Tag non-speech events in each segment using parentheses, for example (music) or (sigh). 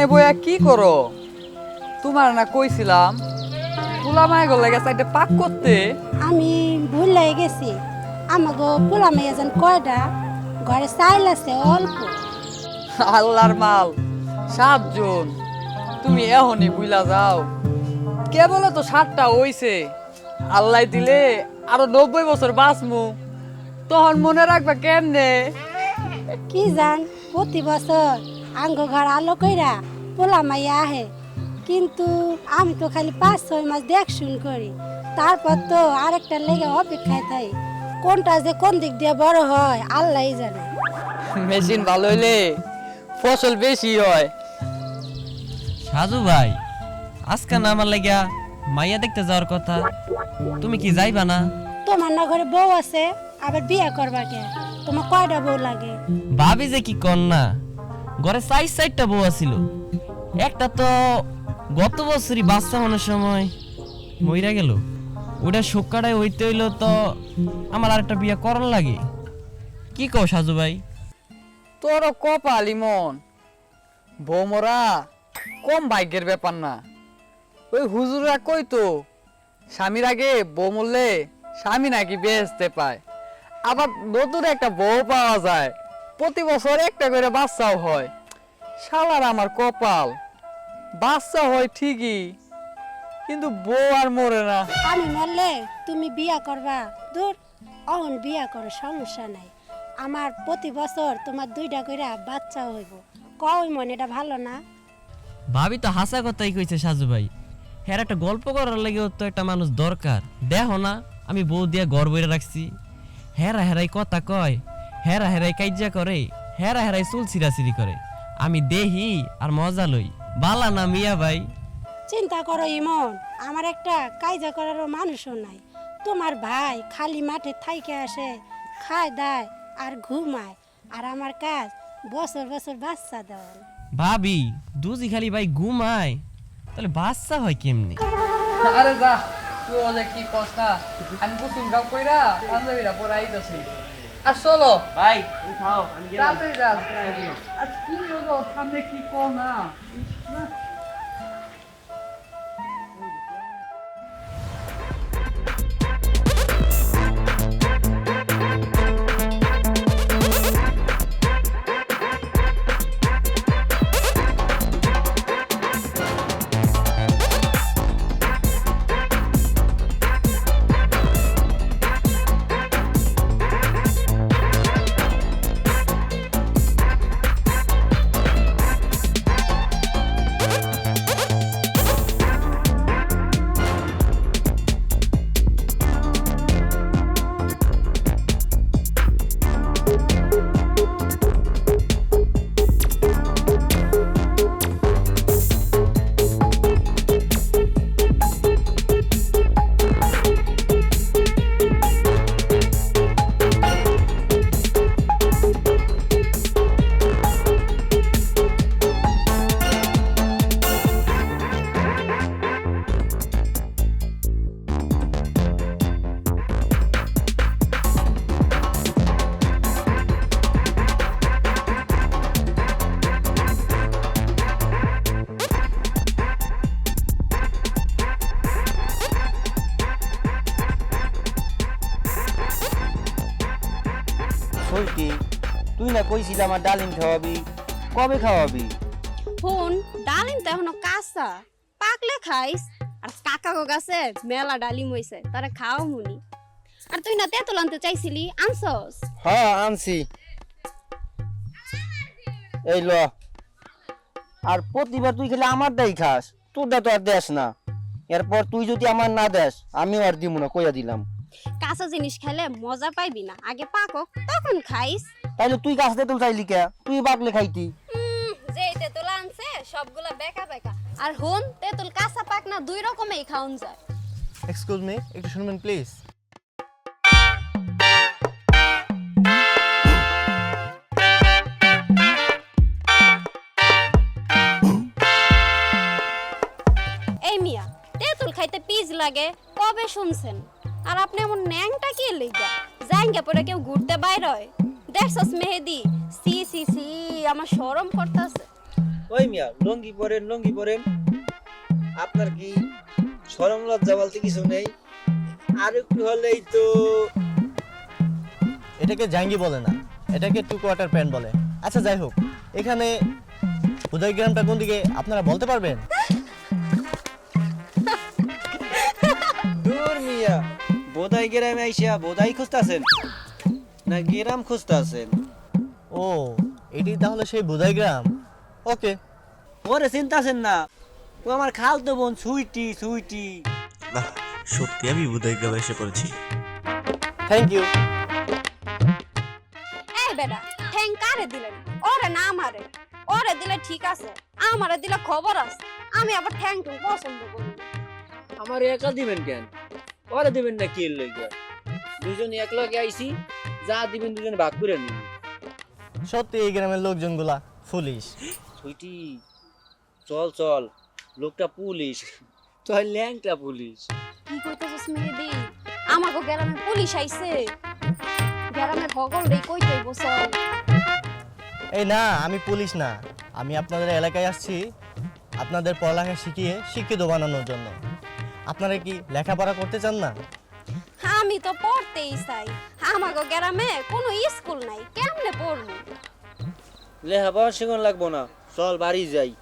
এই বইয়া কি করো? তোমার না কইছিলাম পোলা মায় গলে গেছে একটা পাক করতে। আমি ভুল লেগে গেছি। আমাকে পোলা মেয়ে যেন কয়টা ঘরে চাইল আছে অল্প। আল্লাহর মাল সাতজন। তুমি এখনই বুইলা যাও। কেবল তো সাতটা হইছে? আল্লাহ দিলে আরও নব্বই বছর বাঁচমু। তখন মনে রাখবা কেমনে? কি জান প্রতি বছর আঙ্গ ঘর আলো কইরা পোলা মাইয়া আহে। কিন্তু আমি তো খালি পাঁচ ছয় মাস দেখ শুন করি। তারপর তো আরেকটা লেগে অপেক্ষায় থাই। কোনটা যে কোন দিক দিয়ে বড় হয় আল্লাহই জানে। মেশিন ভালো হইলে ফসল বেশি হয়। সাজু ভাই আজকে না আমার লাগিয়া মাইয়া দেখতে যাওয়ার কথা। তুমি কি যাইবা না? তোমার না ঘরে বউ আছে আবার বিয়ে করবা কে? তোমার কয়টা বউ লাগে? ভাবি যে কি কর না? ঘরে সাইড সাইডটা বউ আছিল। একটা তো গত বছরই বাচ্চা মনের সময় মইরা গেল। ওটা শোকাটায় হইতে হইল তো আমার আরেকটা বিয়ে করার লাগে। কি কও সাজু ভাই? তোর কপাল ইমন। বৌমরা, কম ভাগ্যের ব্যাপার না। ওই হুজুরা কই তো? স্বামীর আগে বউ মরলে স্বামী নাকি বেহেস্তে পায়। আবার নতুন একটা বউ পাওয়া যায়। প্রতি বছর একটা করে বাচ্চাও হয়। শালার আমার কপাল। বাচ্চা হয় ঠিকই কিন্তু বউ আর মরে না। আমি মরলে তুমি বিয়া করবা। দূর অহন বিয়া করো সমস্যা নাই। আমার প্রতি বছর তোমার দুইটা কইরা বাচ্চা হইব। কই মনে এটা ভালো না। ভাবি তো হাসা কথাই কইছে সাজু ভাই। হ্যাঁ একটা গল্প করার লাগেও তো একটা মানুষ দরকার। দেখো না আমি বউ দিয়া ঘর বইরে রাখছি। হেরা হেরাই কথা কয়। হেরা হেরাই কাইজা করে হেরা হেরাই চুল ছিঁড়াছিড়ি করে। আমি দেহি আর মজা লই। বালা না মিয়া ভাই। চিন্তা করো ইমন আমার একটা কায়জা করারও মানুষও নাই। তোমার ভাই খালি মাঠে থাইকে আসে খায় দায় আর ঘুমায়। আর আমার কাজ বছর বছর বাচ্চা দেওয়ার। ভাবি দুজি খালি ভাই ঘুমায়। তাহলে বাচ্চা হয় কেমনি? আরে যা তুই ওদের কি কষ্ট? আমি কুসুম গাও কইরা পাঞ্জাবিরা পরে আইতাছি আর চলো ভাই উঠাও আমি তাড়াতাড়ি যা আর কি হলো সামনে কি কো না সইটি তুই না কইছিলি আমার ডালিম খাওয়াবি? কবে খাওয়াবি? হুন ডালিম তো এখনও কাঁচা। পাকলে খাইস। আর কাকা গো গাছে মেলা ডালিম হইছে তারা খাও মুনি। আর তুই না তেঁতুল আনতে চাইছিলি আনছস? হ্যাঁ আনছি। এই ল। আর প্রতিবার তুই খেলে আমার দাই খাস তোরটা তো আর দেস না। এরপর তুই যদি আমার না দেস আমিও আর দিব না কইয়া দিলাম। কাঁচা জিনিস খেলে মজা পাইবি না। আগে পাকক তখন খাইস। তাইলে তুই কাছ তেতুল চাইলি কে? তুই বাকলে খাইতি। তেঁতুল আনছে সবগুলা বেকা বেকা। আর হুন তেঁতুল কাঁচা পাক না দুই রকমেই খাওন যায়। এক্সকিউজ মি একটু শুনবেন প্লিজ এই মিয়া তেঁতুল খাইতে পিজ লাগে কবে শুনছেন? আর আপনি এমন ন্যাংটা কি লিগা জাইঙ্গা পরে কেউ ঘুরতে বাইর হয়। দেখছস মেহেদি? সি সি সি আমার শরম করতেছে। ওই মিয়া লঙ্গি পরেন লঙ্গি পরেন। আপনার কি সরম লজ্জা বলতে কিছু নেই? আর একটু হলেই তো এটাকে জাঙ্গি বলে না। এটাকে টু কোয়ার্টার প্যান্ট বলে। আচ্ছা যাই হোক এখানে উদয় গ্রামটা কোন দিকে আপনারা বলতে পারবেন? দূর মিয়া। বোধাই গ্রামে আইসা বোধাই খুঁজতাছেন? না গ্রাম খুঁজতাছেন? ও এটি তাহলে সেই বুদাই গ্রাম। ওকে। ওরে চিন্তাছেন না। ও আমার খালতো বোন সুইটি সুইটি। বাহ সত্যি আমি বুধাই গ্রামে এসে পড়েছি। থ্যাংক ইউ এই বেটা ঠ্যাং কারে দিলেন? ওরে না আমারে ওরে দিলে ঠিক আছে আমারে দিলে খবর আছে। আমি আবার থ্যাংক টুং পছন্দ করি। আমার একা দিবেন কেন? ওরে দিবেন না কি লইগা দুজন এক লগে আইছি যা দিবেন দুজন ভাগ করে নিন। সত্যি এই গ্রামের লোকজনগুলা ফুলিশ সুইটি চল চল লোকটা পুলিশ। তুই ল্যাংটা পুলিশ। কি কইতেছস মেহেদি? আমাগো গ্রামে পুলিশ আইছে। গ্রামের হগল রে কইতেই বসল এই না আমি পুলিশ না। আমি আপনাদের এলাকায় আসছি আপনাদের পড়ালেখা শিখিয়ে শিক্ষিত বানানোর জন্য। আপনারা কি লেখাপড়া করতে চান না? আমি তো পড়তেই চাই। আমাগো গ্রামে কোনো স্কুল নাই কেমনে পড়ব? লেখাপড়া শেখান লাগবো না চল বাড়ি যাই।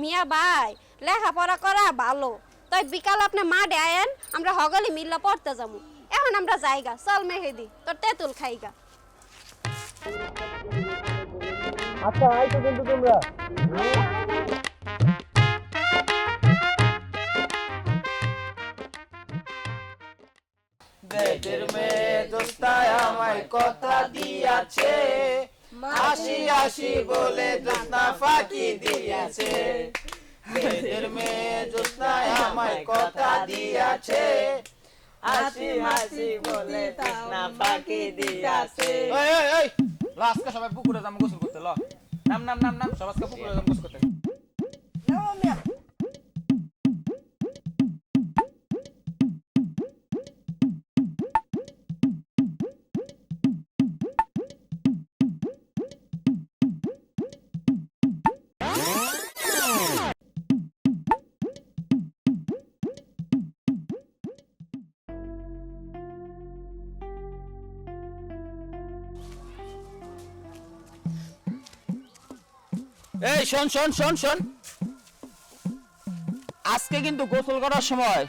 মিয়া ভাই লেখাপড়া করা ভালো। তাই বিকাল আপনি মাঠে আয়েন আমরা হগলি মিল্লা পড়তে যাব। এখন আমরা যাইগা চল মেহেদি তোর তেঁতুল খাইগা। আচ্ছা আইতো কিন্তু তোমরা। দেশের মেয়ে দোস্তায় আমায় কথা দিয়াছে। আসি আসি বলে দোস্তা ফাঁকি দিয়াছে। দেশের মেয়ে দোস্তায় আমায় কথা দিয়াছে। হাসি হাসি বলে দোস্তা ফাঁকি দিয়াছে। এই এই এই লাস্টে সবাই পুকুরে যাম গোসল করতে ল। নাম নাম নাম নাম সবাই পুকুরে যাম গোসল করতে। এই শোন শোন শোন শোন। আজকে কিন্তু গোসল করার সময়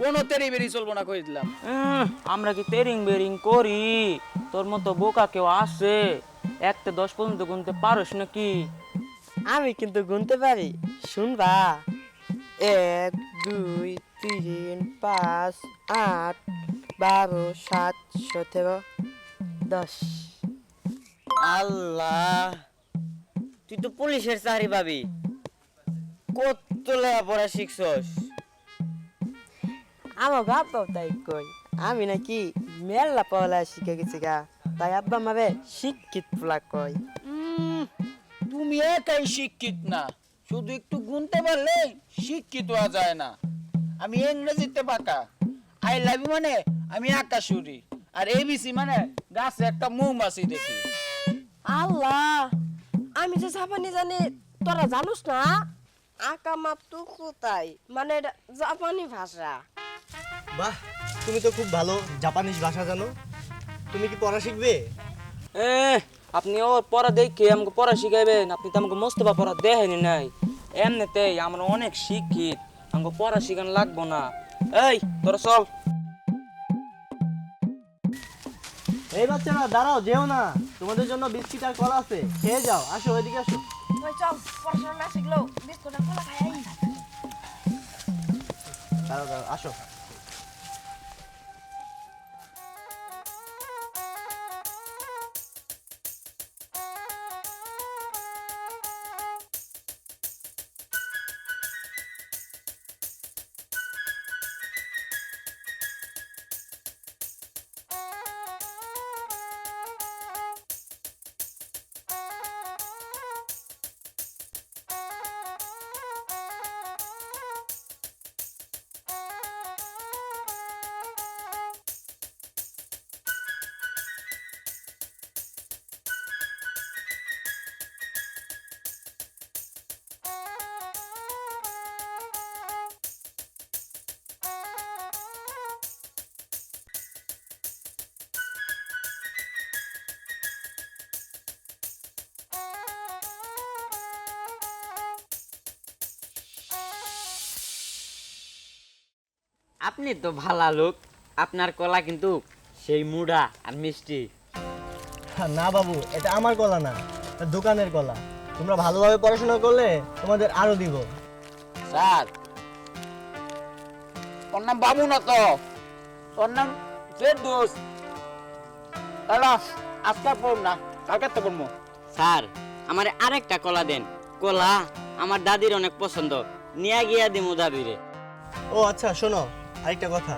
কোনো তেরি বেরি চলবো না কই দিলাম। আমরা কি তেরিং বেরিং করি? তোর মতো বোকা কেউ আসে একটা দশ পর্যন্ত গুনতে পারোস নাকি? আমি কিন্তু গুনতে পারি শুনবা। এক দুই তিন পাঁচ আট বারো সাত সতেরো দশ। আল্লাহ। তুই তো পুলিশের চাকরি পাবি। কত লেখাপড়া শিখছস? আমার বাপ্পাও তাই কই আমি নাকি মেলা পড়ালা শিখে গেছি গা তাই আব্বা মারে শিক্ষিত পোলা উম, তুমি একাই শিক্ষিত না শুধু একটু গুনতে পারলে শিক্ষিত হওয়া যায় না। আমি ইংরেজিতে পাকা আই লাভ ইউ মানে আমি আকাশুরি আর এবিসি মানে গাছে একটা মৌমাছি দেখি। আল্লাহ আমি যে জাপানি জানি তোরা জানুস না? আঁকা মাপ তো কোথায়? মানে এটা জাপানি ভাষা। বাহ তুমি তো খুব ভালো জাপানিজ ভাষা জানো। তুমি কি পড়া শিখবে? এ আপনি ওর পড়া দেখে আমাকে পড়া শিখাইবেন। আপনি তো আমাকে মোস্তফা পড়া দেখেনি নাই। এমনিতেই আমরা অনেক শিক্ষিত। আমাকে পড়া শিখান লাগবো না। এই তোরা চল। এই বাচ্চারা দাঁড়াও যেও না। তোমাদের জন্য বিস্কিট আর কলা আছে। খেয়ে যাও। আসো এদিকে আসো। চল পড়াশোনা না শিখলেও বিস্কুট আর কলা খাই। দাঁড়াও দাঁড়াও আসো। আপনি তো ভালা লোক। আপনার কলা কিন্তু সেই মুড়া আর মিষ্টি। না বাবু এটা আমার কলা না এটা দোকানের কলা। তোমরা ভালোভাবে পড়াশোনা করলে তোমাদের আরও দিব। স্যার ওর নাম বাবু না তো। ওর নাম ফেরদৌস। আজকে পড়ব না কালকে তো পড়ব। স্যার আমার আরেকটা কলা দেন। কলা আমার দাদির অনেক পছন্দ। নিয়ে গিয়া দিমু দাদিরে। ও আচ্ছা শোনো আরেকটা কথা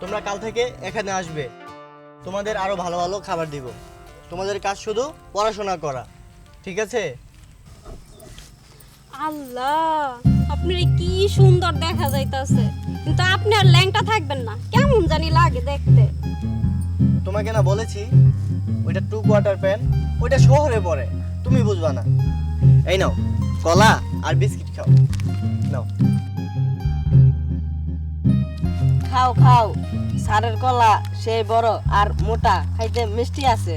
তোমরা কাল থেকে এখানে আসবে। তোমাদের আরও ভালো ভালো খাবার দিব। তোমাদের কাজ শুধু পড়াশোনা করা ঠিক আছে? আল্লাহ আপনার কি সুন্দর দেখা যাইতাছে। কিন্তু আপনি আর ল্যাংটা থাকবেন না। কেমন জানি লাগে দেখতে। তোমাকে না বলেছি ওইটা টু কোয়ার্টার প্যান্ট ওইটা শহরে পড়ে। তুমি বুঝবা না। এই নাও কলা আর বিস্কিট খাও। নাও। খাও খাও। সারের কলা সেই বড় আর মোটা খাইতে মিষ্টি আছে।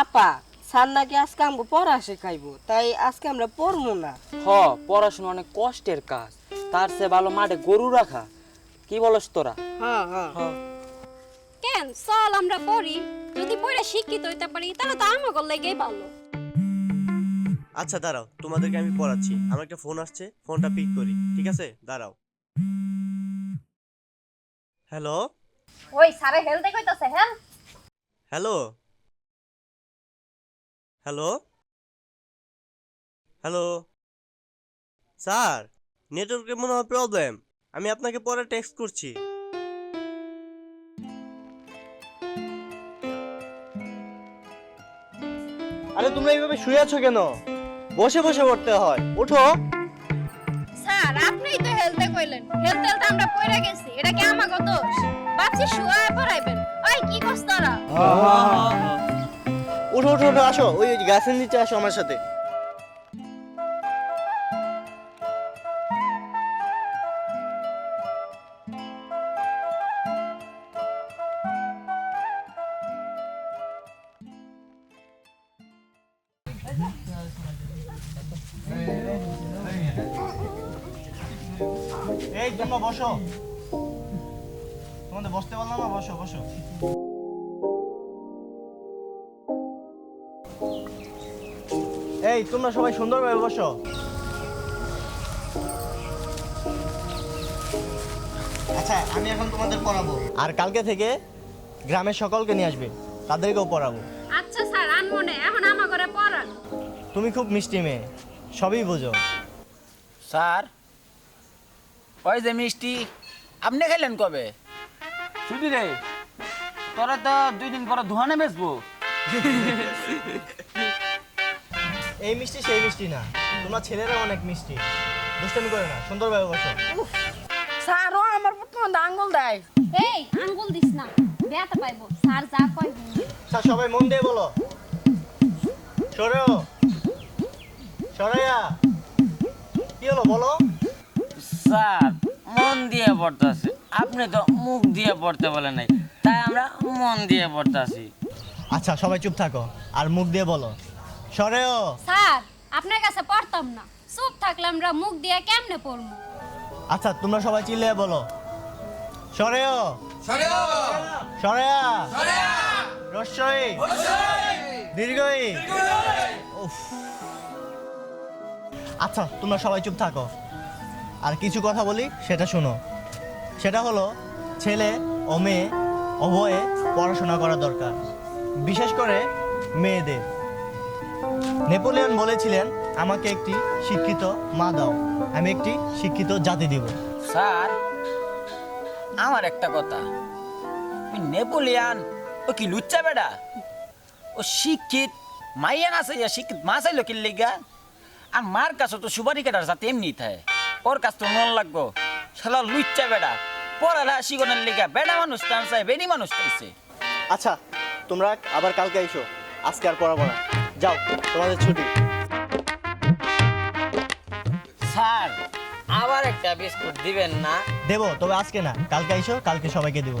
আপা সার নাকি আজকে আমাকে পড়া শেখাইবো তাই আজকে আমরা পড়ব না। হ পড়াশোনা অনেক কষ্টের কাজ। তার চেয়ে ভালো মাঠে গরু রাখা। কি বলস তোরা? হ্যাঁ হ্যাঁ কেন? চল আমরা পড়ি। যদি পড়ে শিক্ষিত হইতে পারি তাহলে তো আমাকে লেগেই ভালো। আচ্ছা দাঁড়াও। তোমাদেরকে আমি পড়াচ্ছি। আমার একটা ফোন আসছে। ফোনটা পিক করি। ঠিক আছে? দাঁড়াও। হ্যালো? ওই সারে হেলতে কইতাছে হেল। হ্যালো? হ্যালো? হ্যালো? স্যার নেটওয়ার্কের মনে হয় প্রবলেম। আমি আপনাকে পরে টেক্সট করছি। আরে তোমরা এইভাবে শুয়ে আছো কেন? বসে বসে পড়তে হয়। ওঠো। তো হেলতে আমরা গেছি, এটা কি বাচ্চি পড়াইবেন। ওই, কি তারা? ওঠো ওঠো আসো, ওই গাছের নিচে আসো আমার সাথে। এই তোমরা বসো। তোমাদের বসতে পারলাম না বসো বসো। এই তোমরা সবাই সুন্দরভাবে বসো। আচ্ছা আমি এখন তোমাদের পড়াবো। আর কালকে থেকে গ্রামের সকলকে নিয়ে আসবে। তাদেরকেও পড়াবো। আচ্ছা স্যার আনমনে এখন আমার ঘরে পড়ান। তুমি খুব মিষ্টি মেয়ে। সবই বোঝো। স্যার ওই যে মিষ্টি আপনি খেলেন কবে? শুধু রে তোরা তো দুই দিন পরে ধোয়ানে বেচবো। এই মিষ্টি সেই মিষ্টি না। তোমরা ছেলেরা অনেক মিষ্টি। দুষ্টামি করে না সুন্দরভাবে বসো। স্যারও আমার প্রথম আঙ্গুল দেয়। এই আঙ্গুল দিস না ব্যথা পাইবো স্যার যা কয় স্যার সবাই মন দিয়ে বলো। সরেও। সরাইয়া কি হলো বলো? স্যার মন দিয়ে পড়তাছে। আপনি তো মুখ দিয়ে পড়তে বলেন নাই তাই আমরা মন দিয়ে পড়তাছি। আচ্ছা সবাই চুপ থাকো আর মুখ দিয়ে বলো। সরেও। স্যার আপনার কাছে পড়তাম না। চুপ থাকলে আমরা মুখ দিয়ে কেমনে পড়ব? আচ্ছা তোমরা সবাই চিল্লে বলো। সরেও। সরেও। সরেয়া। রস্যই দীর্ঘই। উফ। আচ্ছা তোমরা সবাই চুপ থাকো। আর কিছু কথা বলি, সেটা শোনো। সেটা হলো, ছেলে ও মেয়ে উভয়ে পড়াশোনা করা দরকার, বিশেষ করে মেয়েদের। নেপোলিয়ন বলেছিলেন, আমাকে একটি শিক্ষিত মা দাও, আমি একটি শিক্ষিত জাতি দিব। স্যার, আমার একটা কথা। নেপোলিয়ান, ও কি লুচ্চা বেড়া? ও শিক্ষিত, মাইয়া না চাইয়া শিক্ষিত মা চাইলো কি আর মার কাছে তো সুপারি কাটার সাথে এমনি থাকে ওর কাছ তো মন লাগবো। শালা লুচ্চা বেড়া। পড়ালা শিগনের লিগা বেড়া মানুষ টান চাই বেনি মানুষ চাইছে আচ্ছা তোমরা আবার কালকে এসো। আজকে আর পড়াবো না। যাও তোমাদের ছুটি। স্যার আবার একটা বিস্কুট দিবেন না? দেবো তবে আজকে না। কালকে এসো কালকে সবাইকে দেবো।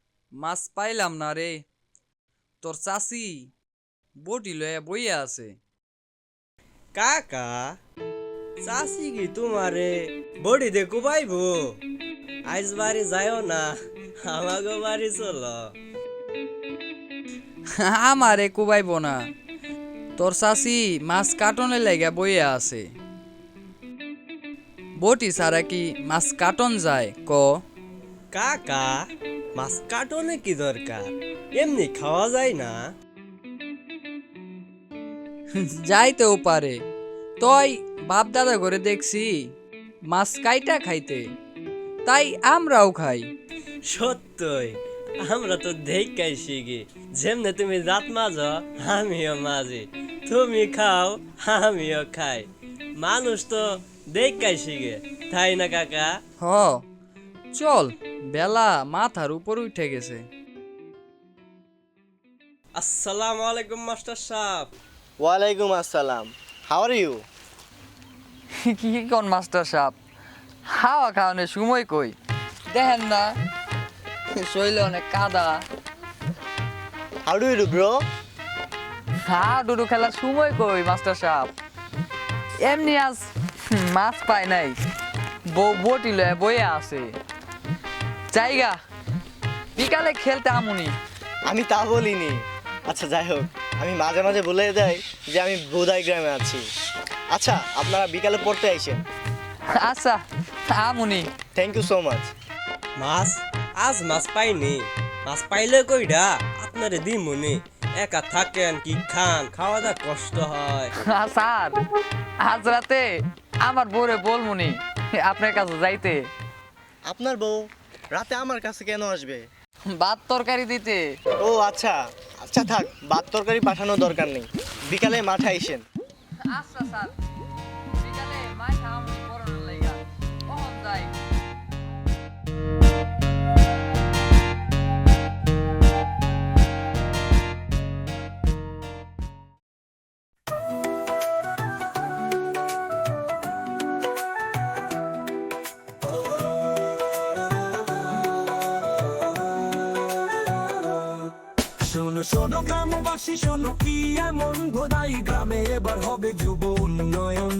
মাছ পাইলাম না রে। তোর চাষি বটি লয়ে বইয়া আছে। কাকা চাষি কি তোমারে বডি দে কুবাইবো? আইজ বাড়ি যাও না আমাগো বাড়ি চলো। (laughs) আমারে কুবাইব না। তোর চাষি মাছ কাটনে লেগে বইয়া আছে। বটি ছাড়া কি মাছ কাটন যায় ক? কাকা মাছ কাটনে কি দরকার? এমনি খাওয়া যায় না। যাইতেও পারে। তই বাপ দাদা করে দেখছি মাছ কাইটা খাইতে। তাই আমরাও খাই। সত্যই আমরা তো দেখাই শিখি যেমনে তুমি জাত মাঝ আমিও মাঝি। তুমি খাও আমিও খাই। মানুষ তো দেখাই শিখে তাই না কাকা? হ চল। বেলা মাথার উপর উঠে গেছে। আসসালামু আলাইকুম মাস্টার সাহেব। ওয়ালাইকুম আসসালাম। হাউ আর ইউ কি কোন মাস্টার সাহেব? হাওয়া খাওয়ানোর সময় কই? দেখেন না শৈলে অনেক কাদা। How do you do bro হা ডুডু খেলার সময় কই মাস্টার সাহেব? এমনি আজ মাছ পাই নাই বউ বটি লয়ে বইয়া আছে। জায়গা। বিকালে খেলতে আমুনি। আমি তা বলিনি। আচ্ছা যাই হোক আমি মাঝে মাঝে বলে যাই যে আমি বোধাই গ্রামে আছি। আচ্ছা আপনারা বিকালে পড়তে আইসেন। আচ্ছা আমুনি। থ্যাংক ইউ সো মাচ মাছ আজ মাছ পাইনি। মাছ পাইলে কইডা আপনারে দিমুনি। একা থাকেন কি খান খাওয়া দাওয়া কষ্ট হয় স্যার। আজ রাতে আমার বউরে বলমুনি আপনার কাছে যাইতে। আপনার বউ? রাতে আমার কাছে কেন আসবে? ভাত তরকারি দিতে। ও আচ্ছা। আচ্ছা থাক ভাত তরকারি পাঠানোর দরকার নেই। বিকালে মাঠে আইসেন। আচ্ছা স্যার। শোনো শোনো গ্রামবাসী, শোনো কি এমন? বোধাই গ্রামে এবার হবে যুব উন্নয়ন।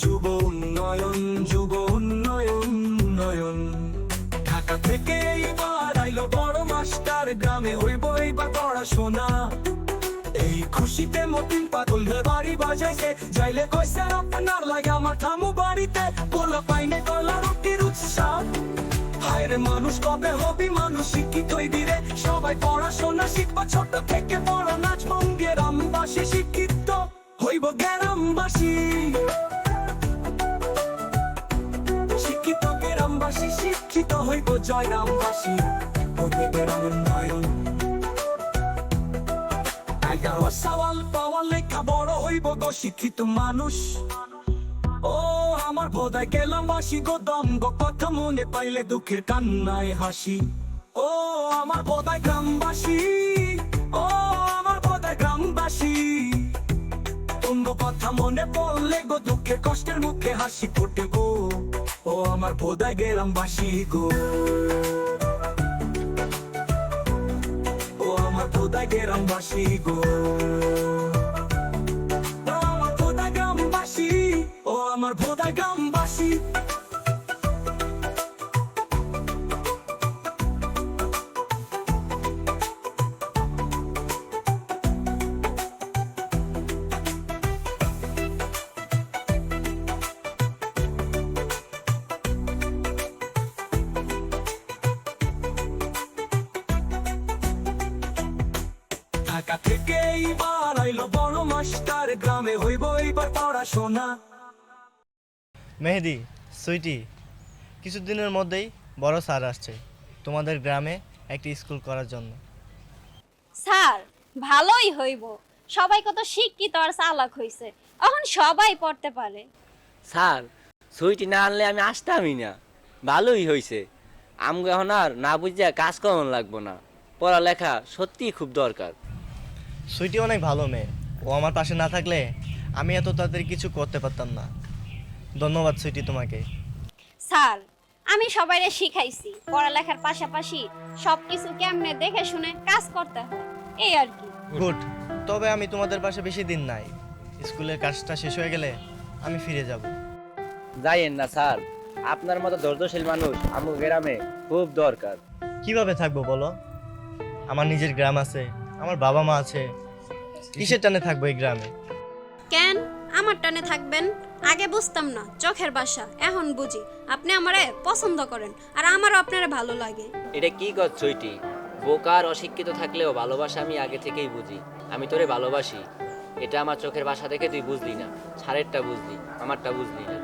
যুব উন্নয়ন যুব উন্নয়ন উন্নয়ন। ঢাকা থেকে এইবার আইলো বড় মাস্টার গ্রামে হইব এইবার পড়াশোনা। এই খুশিতে মতিন পাগল বাড়ি বাজাইছে। যাইলে কইছে, আপনার লাগে আমার ঠামু বাড়িতে। পোলা পাইনে কলা রুটির উৎসাহ হায়রে মানুষ, কবে হবি মানুষ? শিক্ষিত হইবি রে সবাই, পড়াশোনা শিখবা ছোট থেকে বড়, নাচ গ্রামবাসী শিক্ষিত হইব গ্রামবাসী। শিক্ষিত গ্রামবাসী, শিক্ষিত হইব জয় গ্রামবাসী হইবে উন্নয়ন সওয়াল পাওয়ার লেখা বড় হইব গো শিক্ষিত মানুষ। বোধায় গেলাম বাসি গো দম গো কথা মনে পাইলে দুঃখের কান্নায় হাসি। ও আমার বোধায় গ্রামবাসী, ও আমার বোধায় গ্রামবাসী। তুঙ্গ কথা মনে পড়লে গো দুঃখের কষ্টের মুখে হাসি ফোটে গো। ও আমার বোধায় গ্রামবাসী গো। ও আমার বোধায় গ্রামবাসী গো। ও আমার বোধায় গ্রামবাসী। ঢাকা থেকে এইবার আইলো বড় মাস্টার গ্রামে হইব এইবার পড়াশোনা। মেহেদি সুইটি। কিছুদিনের মধ্যেই বড় স্যার আসছে তোমাদের গ্রামে একটি স্কুল করার জন্য। স্যার ভালোই হইব। সবাই কত শিক্ষিত আর চালাক হইছে। এখন সবাই পড়তে পারে। স্যার সুইটি না আনলে আমি আসতামই না। ভালোই হইছে। আমগো এখন আর না বুঝিয়া কাজ করানো লাগবো না। পড়ালেখা সত্যিই খুব দরকার। সুইটি অনেক ভালো মেয়ে। ও আমার পাশে না থাকলে আমি এত তাদের কিছু করতে পারতাম না। ধন্যবাদ সুইটি তোমাকে। স্যার আমি সবাইরে শিখাইছি। পড়ালেখার পাশাপাশি সবকিছু কেমনে দেখে শুনে কাজ করতে হয় এই আর কি। গুড তবে আমি তোমাদের পাশে বেশি দিন নাই। স্কুলের কাজটা শেষ হয়ে গেলে আমি ফিরে যাব। যাইয়েন না স্যার। আপনার মতো ধৈর্যশীল মানুষ আমার গ্রামে খুব দরকার। কীভাবে থাকব বলো? আমার নিজের গ্রাম আছে আমার বাবা মা আছে। কিসের টানে থাকব এই গ্রামে? কেন? আমার টানে থাকবেন? আগে বুঝতাম না চোখের বাসা এখন বুঝি। আপনি আমারে পছন্দ করেন আর আমারও আপনারে ভালো লাগে। এটা কি কর ছইটি বোকার অশিক্ষিত থাকলেও ভালোবাসা আমি আগে থেকেই বুঝি। আমি তোরে ভালোবাসি। এটা আমার চোখের বাসা দেখে তুই বুঝলি না। ছাড়েরটা বুঝলি আমারটা বুঝলি না।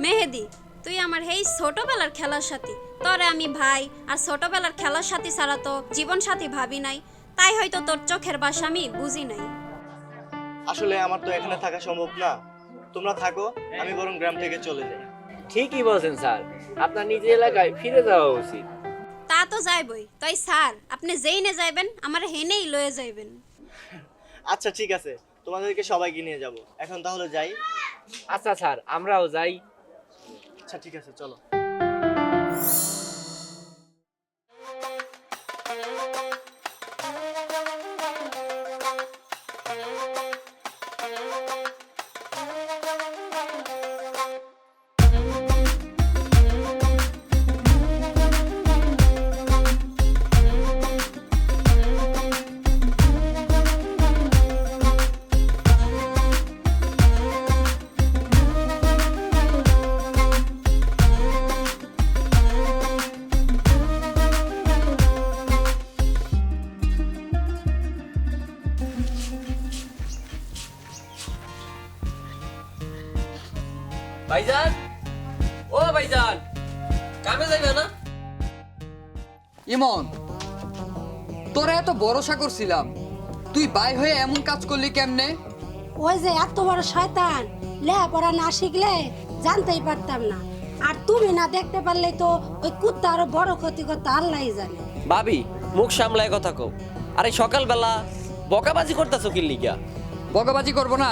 মেহেদি তুই আমার হেই ছোটবেলার খেলার সাথী। তোরে আমি ভাই আর ছোটবেলার খেলার সাথী ছাড়া তো জীবন সাথী ভাবি নাই। তাই হয়তো তোর চোখের বাসা আমি বুঝি নাই। আসলে আমার তো এখানে থাকা সম্ভব না। তোমরা থাকো আমি বরং গ্রাম থেকে চলে যাই। ঠিকই বলছেন স্যার। আপনার নিজের এলাকায় ফিরে যাওয়া উচিত। তা তো যাইবই। তাই স্যার আপনি যেই নে যাইবেন আমার হেনেই লয়ে যাইবেন। আচ্ছা ঠিক আছে। তোমাদেরকে সবাইকে নিয়ে যাব। এখন তাহলে যাই। আচ্ছা স্যার আমরাও যাই। আচ্ছা ঠিক আছে চলো। ইমন তোরা এত ভরসা করছিলাম তুই বাই হয়ে এমন কাজ করলি কেমনে? ওই যে এত বড় শয়তান লেখাপড়া না শিখলে জানতেই পারতাম না। আর তুমি না দেখতে পারলে তো ওই কুত্তা আরও বড় ক্ষতি করতে আল্লাহ জানে। ভাবি মুখ সামলায় কথা কও। আরে সকালবেলা বকাবাজি করতেছো কি লিগা? বকাবাজি করব না।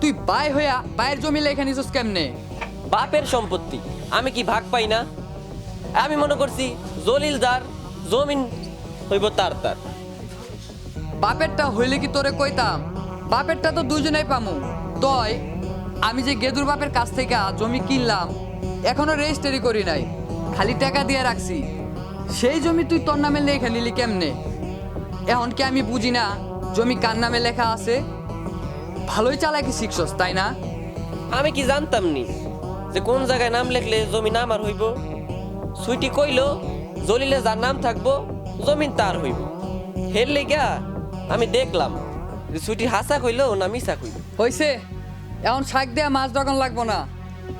তুই বাই হইয়া বাইরের জমি লেখা নিছিস কেমনে? বাপের সম্পত্তি আমি কি ভাগ পাই না? আমি মনে করছি জলিল দার জমিন হইব তার তার। বাপেরটা হইলে কি তোরে কইতাম? বাপেরটা তো দুজনেই পামু। তয় আমি যে গেদুর বাপের কাছ থেকে জমি কিনলাম এখনও রেজিস্টারি করি নাই। খালি টাকা দিয়ে রাখছি। সেই জমি তুই তোর নামে লেখা নিলি কেমনে? এখন কি আমি বুঝি না জমি কার নামে লেখা আছে? ভালোই চালাকি শিখছস তাই না? আমি কি জানতাম নি যে কোন জায়গায় নাম লিখলে জমিন আমার হইব? সুইটি কইলো জলিলে যার নাম থাকব জমিন তার হইব। হের লেগা আমি দেখলাম যে সুইটি হাসা কইলো না মিসা কইলো। হইছে এখন শাক দেয়া মাছ দোকান লাগবো না।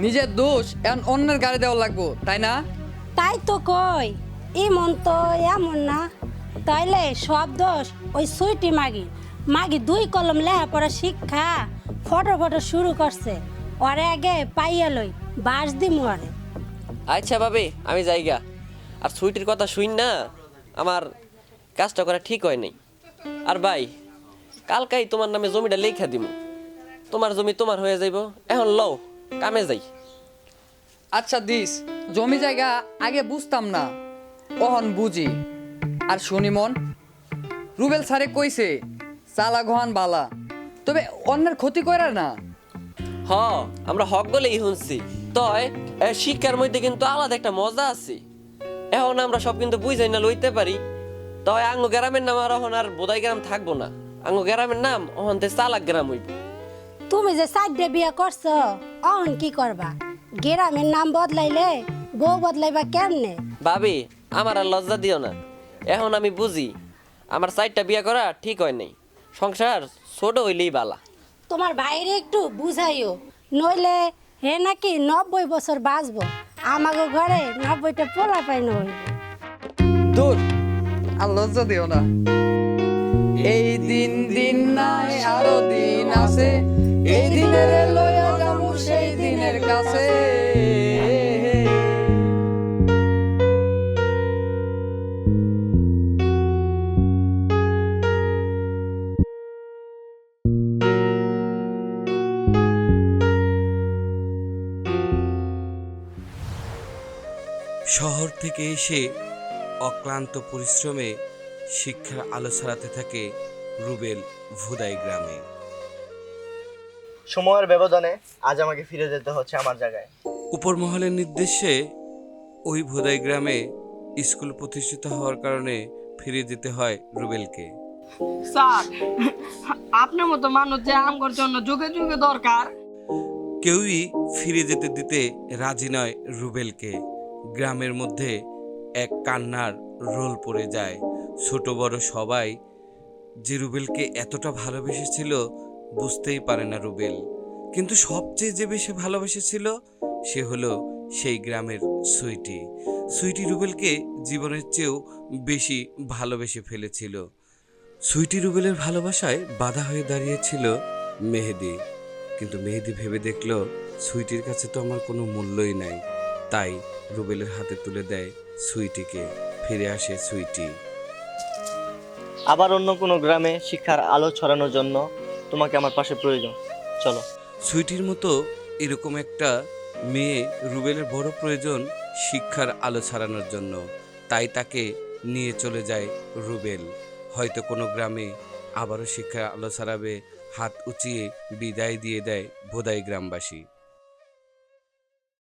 নিজের দোষ এখন অন্যের গাড়ি দেওয়া লাগবো তাই না? তাই তো কই মন তো এমন না। তাইলে সব দোষ ওই সুইটি মাগি মাগি দুই কলম লেখাপড়া শিক্ষা ফটো ফটো শুরু করছে। ওরে আগে পাইয়া লই বাস দিমু ওরে। আচ্ছা বাবে আমি যাইগা। আর সুইটির কথা শুন না আমার কাজটা করা ঠিক হয় নাই। আর ভাই কালকাই তোমার নামে জমিটা লেখা দিব তোমার জমি তোমার হয়ে যাইব এখন লও কামে যাই। আচ্ছা দিস জমি জায়গা আগে বুঝতাম না অহন বুঝি। আর শুনি মন রুবেল স্যারে কইছে চালা ঘহান বালা। তবে অন্যের ক্ষতি করে না। হ আমরা হক বলেই শুনছি। তয় শিক্ষার মধ্যে কিন্তু আলাদা একটা মজা আছে। এখন আমরা সব কিন্তু বুঝাই না লইতে পারি। তয় আঙ্গ গ্রামের নাম আর এখন আর বোধাই গ্রাম থাকব না। আঙ্গ গ্রামের নাম ওখান থেকে চালাক গ্রাম হইব। তুমি যে সাইডে বিয়ে করছ অন কি করবা? গ্রামের নাম বদলাইলে বউ বদলাইবা কেমনে? ভাবি আমার আর লজ্জা দিও না। এখন আমি বুঝি আমার সাইডটা বিয়ে করা ঠিক হয় নাই। সংসার ছোট হইলেই বালা। তোমার বাইরে একটু বুঝাইও নইলে হে নাকি নব্বই বছর বাঁচবো? আমাকে ঘরে নব্বইটা পোলা পাই নইব দূর, আর না। এই দিন দিন নাই, আরও দিন আছে। এই দিনের লইয়া যাব সেই দিনের কাছে। থেকে এসে অক্লান্ত পরিশ্রমে শিক্ষার আলো ছড়াতে থাকে রুবেল ভুদাই গ্রামে। সময়ের ব্যবধানে আজ আমাকে ফিরে যেতে হচ্ছে আমার জায়গায়। উপর মহলের নির্দেশে ওই ভুদাই গ্রামে স্কুল প্রতিষ্ঠিত হওয়ার কারণে ফিরে যেতে হয় রুবেলকে। স্যার আপনার মতো মানুষ যে আমগর জন্য যুগে যুগে দরকার। কেউই ফিরে যেতে দিতে রাজি নয় রুবেলকে। গ্রামের মধ্যে এক কান্নার রোল পড়ে যায়। ছোট বড় সবাই যে রুবেলকে এতটা ভালোবেসেছিল বুঝতেই পারে না রুবেল। কিন্তু সবচেয়ে যে বেশি ভালোবেসেছিল সে হলো সেই গ্রামের সুইটি। সুইটি রুবেলকে জীবনের চেয়েও বেশি ভালোবেসে ফেলেছিল। সুইটি রুবেলের ভালোবাসায় বাধা হয়ে দাঁড়িয়েছিল মেহেদি। কিন্তু মেহেদি ভেবে দেখল, সুইটির কাছে তো আমার কোনো মূল্যই নাই। তাই রুবেলের হাতে তুলে দেয় সুইটিকে ফিরে আসে সুইটি। আবার অন্য কোনো গ্রামে শিক্ষার আলো ছড়ানোর জন্য তোমাকে আমার পাশে প্রয়োজন। চলো। সুইটির মতো এরকম একটা মেয়ে রুবেলের বড় প্রয়োজন শিক্ষার আলো ছড়ানোর জন্য। তাই তাকে নিয়ে চলে যায় রুবেল। হয়তো কোনো গ্রামে আবারও শিক্ষার আলো ছড়াবে হাত উঁচিয়ে বিদায় দিয়ে দেয় ভোদাই গ্রামবাসী।